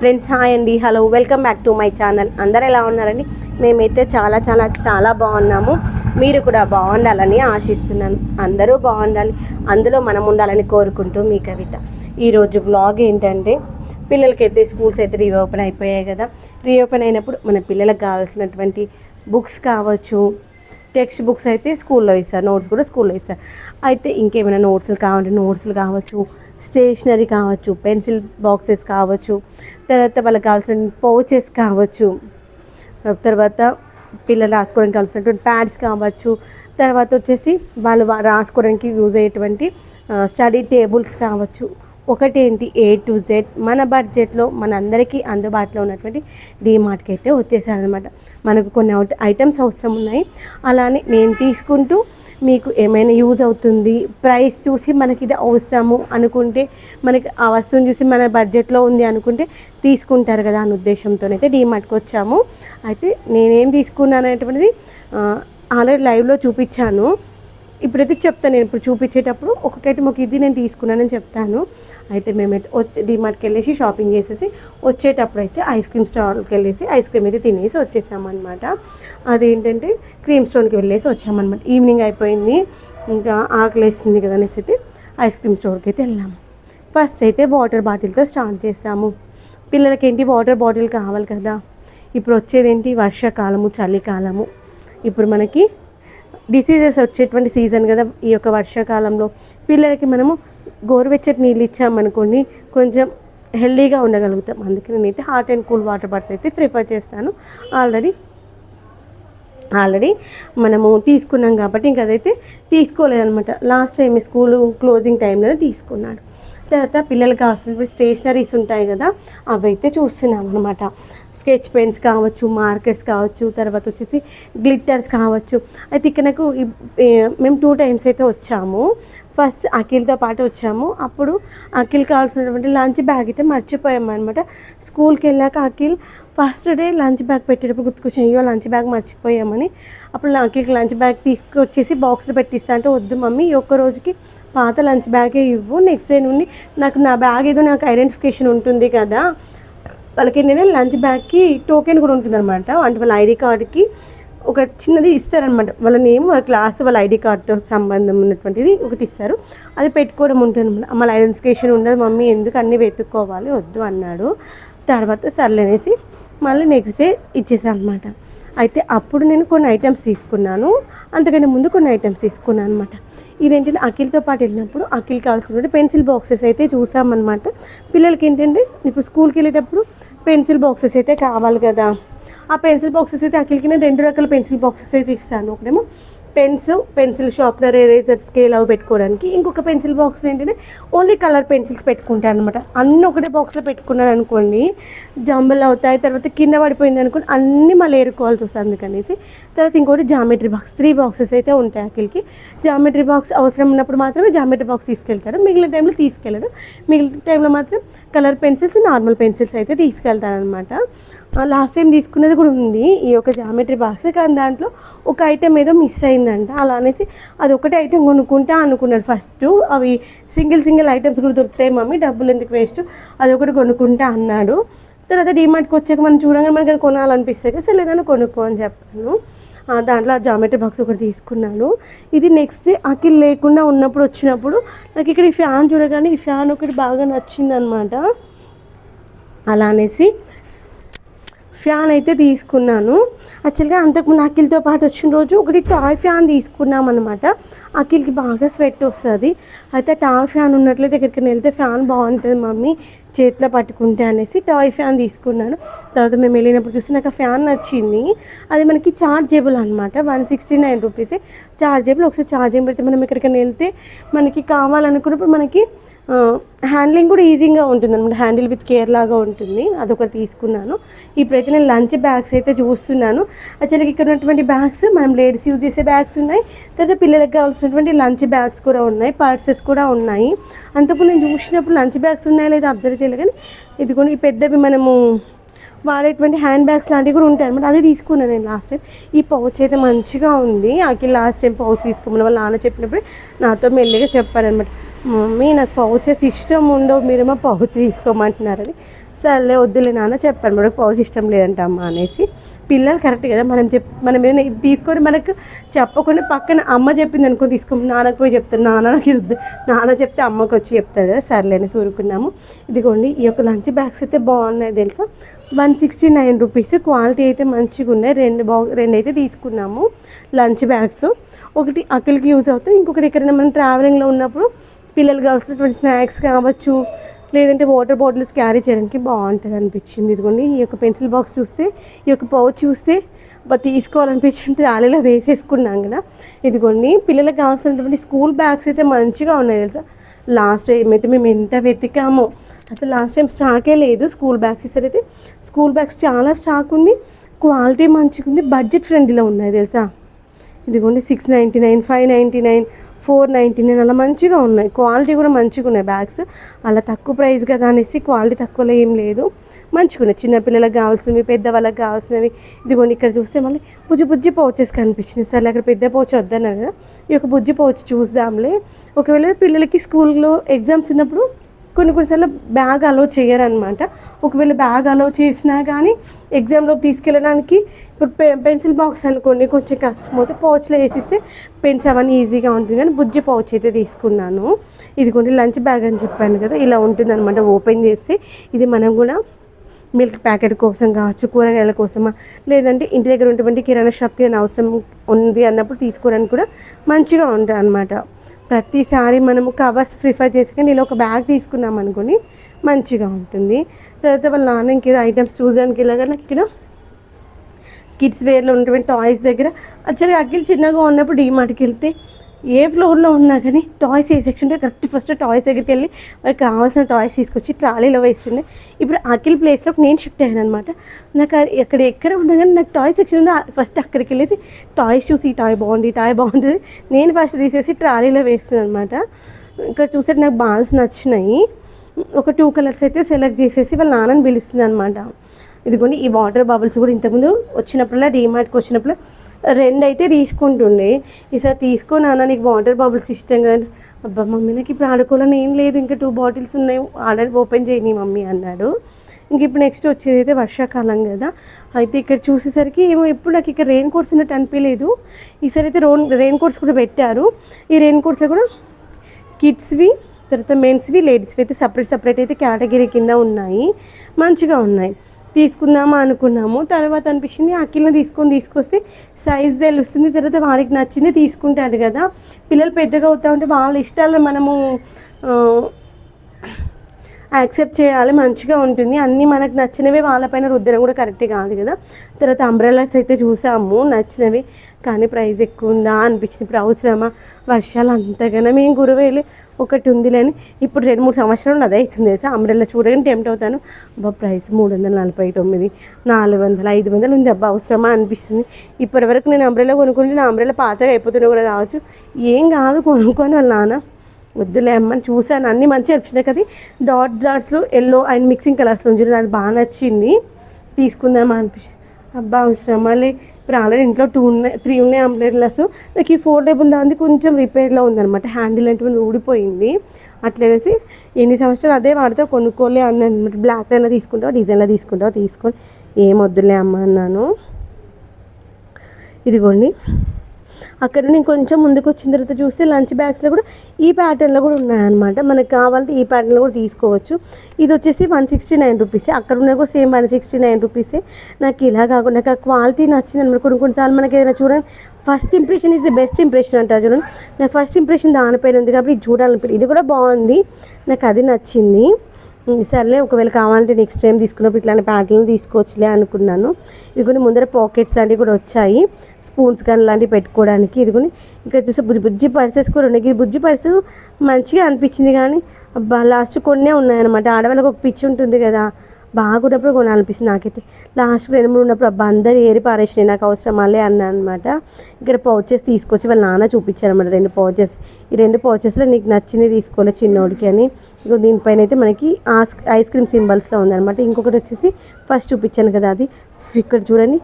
Friends hi అండి. Hello welcome back to my channel. అందరు ఎలా ఉన్నారండి? మేమైతే చాలా చాలా చాలా బాగున్నాము. మీరు కూడా బాగుండాలని ఆశిస్తున్నాను. అందరూ బాగుండాలి. అందులో మనం ఉండాలని కోరుకుంటూ మీ కవిత. ఈరోజు వ్లాగ్ ఏంటంటే పిల్లలకైతే స్కూల్స్ అయితే రీఓపెన్ అయిపోయాయి కదా. రీఓపెన్ అయినప్పుడు మన పిల్లలకు కావాల్సినటువంటి బుక్స్ కావచ్చు టెక్స్ట్ బుక్స్ అయితే స్కూల్లో ఇస్తారు. నోట్స్ కూడా స్కూల్లో ఇస్తారు. అయితే ఇంకేమైనా నోట్స్లు కావాలంటే నోట్స్లు కావచ్చు స్టేషనరీ కావచ్చు పెన్సిల్ బాక్సెస్ కావచ్చు తర్వాత వాళ్ళకి కావాల్సిన పౌచెస్ కావచ్చు తర్వాత పిల్లలు రాసుకోవడానికి కావాల్సినటువంటి ప్యాడ్స్ కావచ్చు తర్వాత వచ్చేసి వాళ్ళు రాసుకోవడానికి యూజ్ అయ్యేటువంటి స్టడీ టేబుల్స్ కావచ్చు. ఒకటేంటి? ఏ టు జెడ్ మన బడ్జెట్లో మన అందరికీ అందుబాటులో ఉన్నటువంటి డీమార్ట్కి అయితే వచ్చేసారనమాట మనకు కొన్ని అవుట్- ఐటమ్స్ అవసరం ఉన్నాయి. అలానే నేను తీసుకుంటూ మీకు ఏమైనా యూజ్ అవుతుంది? ప్రైస్ చూసి మనకి ఇది అవసరము అనుకుంటే మనకి ఆ వస్తువుని చూసి మన బడ్జెట్లో ఉంది అనుకుంటే తీసుకుంటారు కదా అనే ఉద్దేశంతో అయితే డీమార్ట్కి వచ్చాము. అయితే నేనేం తీసుకున్నాను అనేటువంటిది ఆల్రెడీ లైవ్లో చూపించాను. ఇప్పుడైతే చెప్తాను నేను ఇప్పుడు చూపించేటప్పుడు. ఒక్కొక్కటి ఒక ఇది నేను తీసుకున్నానని చెప్తాను. అయితే మేమైతే వచ్చి డిమార్ట్కి వెళ్ళేసి షాపింగ్ చేసేసి వచ్చేటప్పుడు అయితే ఐస్ క్రీమ్ స్టాల్కి వెళ్ళేసి ఐస్ క్రీమ్ అయితే తినేసి వచ్చేసామన్నమాట. అదేంటంటే క్రీమ్ స్టోన్కి వెళ్ళేసి వచ్చామన్నమాట. ఈవినింగ్ అయిపోయింది. ఇంకా ఆకలేస్తుంది కదా అనేసి అయితే ఐస్ క్రీమ్ స్టోర్కి అయితే వెళ్ళాము. ఫస్ట్ అయితే వాటర్ బాటిల్తో స్టార్ట్ చేసాము. పిల్లలకి ఏంటి వాటర్ బాటిల్ కావాలి కదా? ఇప్పుడు వచ్చేది ఏంటి? వర్షాకాలము చలికాలము. ఇప్పుడు మనకి డిసీజెస్ వచ్చేటువంటి సీజన్ కదా ఈ యొక్క వర్షాకాలంలో. పిల్లలకి మనము గోరువెచ్చటి నీళ్ళు ఇచ్చామనుకోండి కొంచెం హెల్దీగా ఉండగలుగుతాం. అందుకే నేనైతే hot and cool water bottle అయితే ప్రిఫర్ చేస్తాను. ఆల్రెడీ ఆల్రెడీ మనము తీసుకున్నాం కాబట్టి ఇంకదైతే తీసుకోలేదనమాట లాస్ట్ టైం స్కూల్ క్లోజింగ్ టైంలోనే తీసుకున్నాడు. తర్వాత పిల్లలకి కావాల్సిన స్టేషనరీస్ ఉంటాయి కదా అవి అయితే చూస్తున్నాం అనమాట స్కెచ్ పెన్స్ కావచ్చు మార్కర్స్ కావచ్చు తర్వాత వచ్చేసి గ్లిట్టర్స్ కావచ్చు. అయితే ఇక్కడ నాకు మేము టూ టైమ్స్ అయితే వచ్చాము. ఫస్ట్ అఖిల్తో పాటు వచ్చాము. అప్పుడు అఖిల్ కావాల్సినటువంటి లంచ్ బ్యాగ్ అయితే మర్చిపోయాము అనమాట స్కూల్కి వెళ్ళాక Akhil first day lunch bag పెట్టేటప్పుడు గుర్తుకొచ్చి అయ్యో లంచ్ బ్యాగ్ మర్చిపోయామని. అప్పుడు అఖిల్కి లంచ్ బ్యాగ్ తీసుకొచ్చేసి బాక్స్లో పెట్టిస్తా అంటే వద్దు మమ్మీ ఈ ఒక్క రోజుకి పాత లంచ్ బ్యాగే ఇవ్వు నెక్స్ట్ డే నుండి నాకు నా బ్యాగ్ ఏదో నాకు ఐడెంటిఫికేషన్ ఉంటుంది కదా వాళ్ళకి ఏంటంటే లంచ్ బ్యాగ్కి టోకెన్ కూడా ఉంటుందన్నమాట. అంటే వాళ్ళ ఐడి కార్డ్కి ఒక చిన్నది ఇస్తారనమాట వాళ్ళ నేమ్ వాళ్ళ క్లాస్ వాళ్ళ ఐడి కార్డ్తో సంబంధం ఉన్నటువంటిది ఒకటి ఇస్తారు. అది పెట్టుకోవడం ఉంటుంది అనమాట మళ్ళీ ఐడెంటిఫికేషన్ ఉండదు మమ్మీ ఎందుకు అన్నీ వెతుక్కోవాలి? వద్దు అన్నాడు. తర్వాత సర్లేనేసి మళ్ళీ నెక్స్ట్ డే ఇచ్చేసాను అనమాట అయితే అప్పుడు నేను కొన్ని ఐటమ్స్ తీసుకున్నాను. అంతకంటే ముందు కొన్ని ఐటమ్స్ తీసుకున్నాను అనమాట ఇదేంటంటే అఖిల్తో పాటు వెళ్ళినప్పుడు అఖిల్ కావాల్సిన పెన్సిల్ బాక్సెస్ అయితే చూసామన్నమాట. పిల్లలకి ఏంటంటే ఇప్పుడు స్కూల్కి వెళ్ళేటప్పుడు పెన్సిల్ బాక్సెస్ అయితే కావాలి కదా. ఆ పెన్సిల్ బాక్సెస్ అయితే అఖిల్కి నేను రెండు రకాల పెన్సిల్ బాక్సెస్ అయితే ఇస్తాను. ఒకటేమో pens pencil sharpener eraser scale అవి పెట్టుకోవడానికి ఇంకొక పెన్సిల్ బాక్స్ ఏంటంటే ఓన్లీ కలర్ పెన్సిల్స్ పెట్టుకుంటాను అనమాట అన్నీ ఒకటే బాక్స్లో పెట్టుకున్నాను అనుకోండి జంబులు అవుతాయి తర్వాత కింద పడిపోయింది అనుకోండి అన్నీ మళ్ళీ ఏరుకోవాల్సి వస్తుంది అందుకనేసి తర్వాత ఇంకోటి జామెట్రీ బాక్స్ త్రీ బాక్సెస్ అయితే ఉంటాయి అఖిల్కి జామెట్రీ బాక్స్ అవసరం ఉన్నప్పుడు మాత్రమే జామెట్రీ బాక్స్ తీసుకెళ్తాడు మిగిలిన టైంలో తీసుకెళ్ళడు మిగిలిన టైంలో మాత్రం కలర్ పెన్సిల్స్ నార్మల్ పెన్సిల్స్ అయితే తీసుకెళ్తానమాట లాస్ట్ టైం తీసుకునేది కూడా ఉంది. ఈ యొక్క జామెట్రీ బాక్స్ కానీ దాంట్లో ఒక ఐటెం ఏదో మిస్ అయిందంట. అలా అనేసి అది ఒకటే ఐటెం కొనుక్కుంటా అనుకున్నాడు ఫస్ట్ అవి సింగిల్ సింగిల్ ఐటమ్స్ కూడా దొరుకుతాయి మమ్మీ డబ్బులు ఎందుకు వేస్ట్ అది ఒకటి కొనుక్కుంటా అన్నాడు. తర్వాత డిమార్ట్కి వచ్చాక మనం చూడగానే మనకి అది కొనాలనిపిస్తే సరే నేను కొనుక్కో అని చెప్పాను. దాంట్లో ఆ జామెట్రీ బాక్స్ ఒకటి తీసుకున్నాను. ఇది నెక్స్ట్ అఖిల్ లేకుండా ఉన్నప్పుడు వచ్చినప్పుడు నాకు ఇక్కడ ఈ ఫ్యాన్ చూడగానే ఈ ఫ్యాన్ ఒకటి బాగా నచ్చిందనమాట అలా అనేసి ఫ్యాన్ అయితే తీసుకున్నాను. యాక్చువల్గా అంతకుముందు అఖిల్తో పాటు వచ్చిన రోజు ఒకటి టాయ్ ఫ్యాన్ తీసుకున్నాం అనమాట అఖిల్కి బాగా స్వెట్ వస్తుంది. అయితే టాయ్ ఫ్యాన్ ఉన్నట్లయితే ఎక్కడికైనా వెళ్తే ఫ్యాన్ బాగుంటుంది మమ్మీ చేతిలో పట్టుకుంటే అనేసి టాయ్ ఫ్యాన్ తీసుకున్నాను. తర్వాత మేము వెళ్ళినప్పుడు చూసి నాకు ఆ ఫ్యాన్ నచ్చింది. అది మనకి చార్జేబుల్ అనమాట one sixty nine rupees. Chargeable ఒకసారి చార్జింగ్ పెడితే మనం ఎక్కడికైనా వెళ్తే మనకి కావాలనుకున్నప్పుడు మనకి హ్యాండ్లింగ్ కూడా ఈజీగా ఉంటుంది అనమాట. హ్యాండిల్ విత్ కేర్ లాగా ఉంటుంది. అదొకటి తీసుకున్నాను. ఇప్పుడైతే నేను లంచ్ బ్యాగ్స్ అయితే చూస్తున్నాను. యాక్చువల్గా ఇక్కడ ఉన్నటువంటి బ్యాగ్స్ మనం లేడీస్ యూజ్ చేసే బ్యాగ్స్ ఉన్నాయి. తర్వాత పిల్లలకు కావాల్సినటువంటి లంచ్ బ్యాగ్స్ కూడా ఉన్నాయి. పర్సెస్ కూడా ఉన్నాయి. అంతకుముందు నేను చూసినప్పుడు లంచ్ బ్యాగ్స్ ఉన్నాయో లేదో అబ్జర్వ్ చేయలేదు కానీ ఇదిగోండి ఈ పెద్దవి మనము వాడేటువంటి హ్యాండ్ బ్యాగ్స్ లాంటివి కూడా ఉంటాయి అనమాట. అదే తీసుకున్నాను నేను లాస్ట్ టైం ఈ పౌచ్ అయితే మంచిగా ఉంది. అఖిల్ లాస్ట్ టైం పౌచ్ తీసుకోమని వాళ్ళ నాన్న చెప్పినప్పుడు నాతో మెల్లిగా చెప్పారనమాట. మమ్మీ నాకు పౌచెస్ ఇష్టం ఉండవు మీరేమో పౌచ్ తీసుకోమంటున్నారని సర్లే వద్దులే నాన్న చెప్పాను మనకు పౌచ్ ఇష్టం లేదంట అమ్మ అనేసి. పిల్లలు కరెక్ట్ కదా మనం చెప్ మనం ఏదైనా ఇది తీసుకొని మనకు చెప్పకుండా పక్కన అమ్మ చెప్పింది అనుకుని తీసుకో నాన్నకు పోయి చెప్తాను నాన్నకి వద్దు. నాన్న చెప్తే అమ్మకి వచ్చి చెప్తాడు కదా సర్లే అని ఊరుకున్నాము. ఇదిగోండి ఈ యొక్క లంచ్ బ్యాగ్స్ అయితే బాగున్నాయి తెలుసా. One sixty nine rupees quality అయితే మంచిగా ఉన్నాయి. రెండు బా రెండు అయితే తీసుకున్నాము లంచ్ బ్యాగ్స్ ఒకటి అక్కడికి యూజ్ అవుతాయి ఇంకొకటి ఎక్కడైనా మనం ట్రావెలింగ్లో ఉన్నప్పుడు పిల్లలు కావాల్సినటువంటి స్నాక్స్ కావచ్చు లేదంటే వాటర్ బాటిల్స్ క్యారీ చేయడానికి బాగుంటుంది అనిపించింది. ఇదిగోండి ఈ యొక్క పెన్సిల్ బాక్స్ చూస్తే ఈ యొక్క పౌచ్ చూస్తే తీసుకోవాలనిపించింది. ట్రాలీలో వేసేసుకున్నాం కదా. ఇదిగోండి పిల్లలకు కావాల్సినటువంటి స్కూల్ బ్యాగ్స్ అయితే మంచిగా ఉన్నాయి తెలుసా? లాస్ట్ టైం అయితే మేము ఎంత వెతికామో అసలు లాస్ట్ టైం స్టాకే లేదు స్కూల్ బ్యాగ్స్ అయితే స్కూల్ బ్యాగ్స్ చాలా స్టాక్ ఉంది క్వాలిటీ మంచిగా ఉంది బడ్జెట్ ఫ్రెండ్లీలో ఉన్నాయి తెలుసా? ఇదిగోండి six ninety nine five ninety nine four ninety nine అలా మంచిగా ఉన్నాయి. క్వాలిటీ కూడా మంచిగా ఉన్నాయి బ్యాగ్స్. అలా తక్కువ ప్రైస్ కదా అనేసి క్వాలిటీ తక్కువలో ఏం లేదు. మంచిగా ఉన్నాయి. చిన్నపిల్లలకు కావాల్సినవి పెద్దవాళ్ళకి కావాల్సినవి. ఇదిగోండి ఇక్కడ చూస్తే మళ్ళీ బుజ్జి బుజ్జి పౌచెస్ కనిపించింది సరే అక్కడ పెద్ద పౌచ్ వద్దన్నారు కదా. ఈ యొక్క బుజ్జి పౌచ్ చూద్దాంలే. ఒకవేళ పిల్లలకి స్కూల్లో ఎగ్జామ్స్ ఉన్నప్పుడు కొన్ని కొన్నిసార్లు బ్యాగ్ అలో చేయరనమాట ఒకవేళ బ్యాగ్ అలో చేసినా కానీ ఎగ్జామ్లో తీసుకెళ్ళడానికి ఇప్పుడు పె పెన్సిల్ బాక్స్ అనుకోండి కొంచెం కష్టం అవుతే పౌచ్లో వేసిస్తే పెన్స్ అవన్నీ ఈజీగా ఉంటుంది కానీ బుజ్జి పౌచ్ అయితే తీసుకున్నాను. ఇదిగోండి లంచ్ బ్యాగ్ అని చెప్పాను కదా ఇలా ఉంటుంది అనమాట ఓపెన్ చేస్తే ఇది మనం కూడా మిల్క్ ప్యాకెట్ కోసం కావచ్చు కూరగాయల కోసమా లేదంటే ఇంటి దగ్గర ఉన్నటువంటి కిరాణా షాప్కి ఏదైనా అవసరం ఉంది అన్నప్పుడు తీసుకోవడానికి కూడా మంచిగా ఉంటుంది అనమాట ప్రతిసారి మనము కవర్స్ ప్రిఫర్ చేసి కానీ ఇలా ఒక బ్యాగ్ తీసుకున్నాం అనుకుని మంచిగా ఉంటుంది. తర్వాత వాళ్ళ నాన్న ఇంకేదో ఐటమ్స్ చూసానికి ఇలాగా నాకు ఇక్కడ కిడ్స్ వేర్లో ఉన్నటువంటి టాయ్స్ దగ్గర. యాక్చువల్గా అఖిల్ చిన్నగా ఉన్నప్పుడు డీమార్ట్కి వెళ్తే ఏ ఫ్లోర్లో ఉన్నా కానీ టాయ్స్ ఏ సెక్షన్ కరెక్ట్ ఫస్ట్ టాయ్స్ దగ్గరికి వెళ్ళి వాళ్ళకి కావాల్సిన టాయ్స్ తీసుకొచ్చి ట్రాలీలో వేస్తుండే. ఇప్పుడు అఖిల్ ప్లేస్లో నేను షిఫ్ట్ అయ్యాను అనమాట నాకు ఎక్కడ ఎక్కడ ఉన్నా కానీ నాకు టాయ్ సెక్షన్ ఉందో? ఫస్ట్ అక్కడికి వెళ్ళేసి టాయ్స్ చూసి టాయ్ బాగుంది టాయ్ బాగుంటుంది నేను ఫస్ట్ తీసేసి ట్రాలీలో వేస్తున్నాను అనమాట ఇక్కడ చూస్తే నాకు బాల్స్ నచ్చినాయి. ఒక టూ కలర్స్ అయితే సెలెక్ట్ చేసేసి వాళ్ళ నాన్నని పిలుస్తుంది అనమాట ఇదిగోండి ఈ వాటర్ బబుల్స్ కూడా ఇంతకుముందు వచ్చినప్పుడల్లా డీమార్ట్కి వచ్చినప్పుడు రెండు అయితే తీసుకుంటుండే. ఈసారి తీసుకో నాన్న నీకు వాటర్ బబుల్స్ ఇష్టం కానీ అబ్బా మమ్మీ నాకు ఇప్పుడు ఆడుకోవాలని ఏం లేదు. ఇంకా టూ బాటిల్స్ ఉన్నాయి. ఆల్రెడీ ఓపెన్ చేయని మమ్మీ అన్నాడు. ఇంక ఇప్పుడు నెక్స్ట్ వచ్చేది అయితే వర్షాకాలం కదా. అయితే ఇక్కడ చూసేసరికి ఏమో ఎప్పుడు నాకు ఇక్కడ రెయిన్ కోట్స్ ఉన్నట్టు అనిపించలేదు. ఈసారి అయితే రోన్ రెయిన్ కోట్స్ కూడా పెట్టారు. ఈ రెయిన్ కోట్స్లో కూడా కిడ్స్వి తర్వాత మెన్స్వి లేడీస్వి అయితే సపరేట్ సపరేట్ అయితే కేటగిరీ కింద ఉన్నాయి. మంచిగా ఉన్నాయి. తీసుకుందామా అనుకున్నాము. తర్వాత అనిపించింది అఖిల్ని తీసుకొని తీసుకొస్తే సైజ్ తెలుస్తుంది తర్వాత వారికి నచ్చింది తీసుకుంటారు కదా. పిల్లలు పెద్దగా అవుతా ఉంటే వాళ్ళ ఇష్టాలు మనము యాక్సెప్ట్ చేయాలి మంచిగా ఉంటుంది. అన్నీ మనకు నచ్చినవి వాళ్ళపైన రుద్దడం కూడా కరెక్ట్ కాదు కదా. తర్వాత అంబ్రెలాస్ అయితే చూసాము నచ్చినవి. కానీ ప్రైస్ ఎక్కువ ఉందా అనిపించింది. ఇప్పుడు అవసరమా? వర్షాలు అంతగానో మేము గురువేలే ఒకటి ఉందిలేని. ఇప్పుడు రెండు మూడు సంవత్సరాలు అదే అవుతుంది తెలుసా? అంబ్రెల్లా చూడగానే టెంప్ట్ అవుతాను. అబ్బా ప్రైస్ మూడు వందల నలభై తొమ్మిది నాలుగు వందలు ఐదు వందలు ఉంది. అబ్బా అవసరమా అనిపిస్తుంది. ఇప్పటి వరకు నేను అంబ్రెల్లా కొనుక్కుంటే నా అంబ్రెల్లా పాతగా అయిపోతున్నా కూడా రావచ్చు. ఏం కాదు కొనుక్కొని వాళ్ళ నాన్న. వద్దులే అమ్మని చూశాను. అన్నీ మంచిగా అనిపించినాయి కదా. డాట్ డాట్స్లో ఎల్లో అండ్ మిక్సింగ్ కలర్స్ ఉంది అది బాగా నచ్చింది. తీసుకుందామా అనిపించింది. అబ్బా అవసరం మళ్ళీ? ఇప్పుడు ఆల్రెడీ ఇంట్లో టూ ఉన్నాయి త్రీ ఉన్నాయి అంబ్రెల్లాస్ నాకు ఈ ఫోర్ టేబుల్ దాని కొంచెం రిపేర్లో ఉందన్నమాట. హ్యాండిల్ అంటే ఊడిపోయింది. అట్లనేసి ఎన్ని సంవత్సరాలు అదే వాడితే కొనుక్కోలే అని అనమాట బ్లాక్లో తీసుకుంటావా డిజైన్లో తీసుకుంటావా? తీసుకొని ఏం వద్దులే అమ్మ అన్నాను. ఇదిగోండి. అక్కడ నేను కొంచెం ముందుకు వచ్చిన తర్వాత చూస్తే లంచ్ బ్యాగ్స్లో కూడా ఈ ప్యాటర్న్లో కూడా ఉన్నాయన్నమాట. మనకు కావాలంటే ఈ ప్యాటర్న్లో కూడా తీసుకోవచ్చు. ఇది వచ్చేసి వన్ సిక్స్టీ నైన్ రూపీసే. అక్కడ ఉన్న కూడా సేమ్ వన్ సిక్స్టీ నైన్ రూపీసే. నాకు ఇలా కాకుండా నాకు ఆ క్వాలిటీ నచ్చింది అనమాట కొన్ని కొన్నిసార్లు మనకి ఏదైనా చూడండి first impression is the best impression అంటారు చూడండి. నాకు ఫస్ట్ ఇంప్రెషన్ దానిపైన ఉంది కాబట్టి ఇది చూడాలనిపి ఇది కూడా బాగుంది. నాకు అది నచ్చింది. సర్లే ఒకవేళ కావాలంటే నెక్స్ట్ టైం తీసుకున్నప్పుడు ఇట్లాంటి ప్యాంట్లను తీసుకోవచ్చులే అనుకున్నాను. ఇదిగోని ముందర పాకెట్స్ లాంటివి కూడా వచ్చాయి. స్పూన్స్ కానీ లాంటివి పెట్టుకోవడానికి ఇదిగోని ఇక్కడ చూస్తే బుజ్జి బుజ్జి పర్సెస్ కూడా ఉన్నాయి. ఇది బుజ్జి పర్సు మంచిగా అనిపించింది కానీ లాస్ట్ కొన్నే ఉన్నాయన్నమాట. ఆడవాళ్ళకి ఒక పిచ్చి ఉంటుంది కదా. బాగున్నప్పుడు కొనాలనిపిస్తుంది. నాకైతే లాస్ట్ రెండు మూడు ఉన్నప్పుడు అబ్బా అందరు ఏరి పారేసినాయి. నాకు అవసరం మళ్ళీ అనమాట ఇక్కడ పౌచెస్ తీసుకొచ్చి వాళ్ళ నాన్న చూపించారు అనమాట రెండు పౌచెస్. ఈ రెండు పౌచెస్లో నీకు నచ్చింది తీసుకోలే చిన్నోడికి అని. ఇంకో దీనిపైన అయితే మనకి ఆస్ ఐస్ క్రీమ్ సింబల్స్లో ఉందన్నమాట. ఇంకొకటి వచ్చేసి ఫస్ట్ చూపించాను కదా అది. ఇక్కడ చూడండి.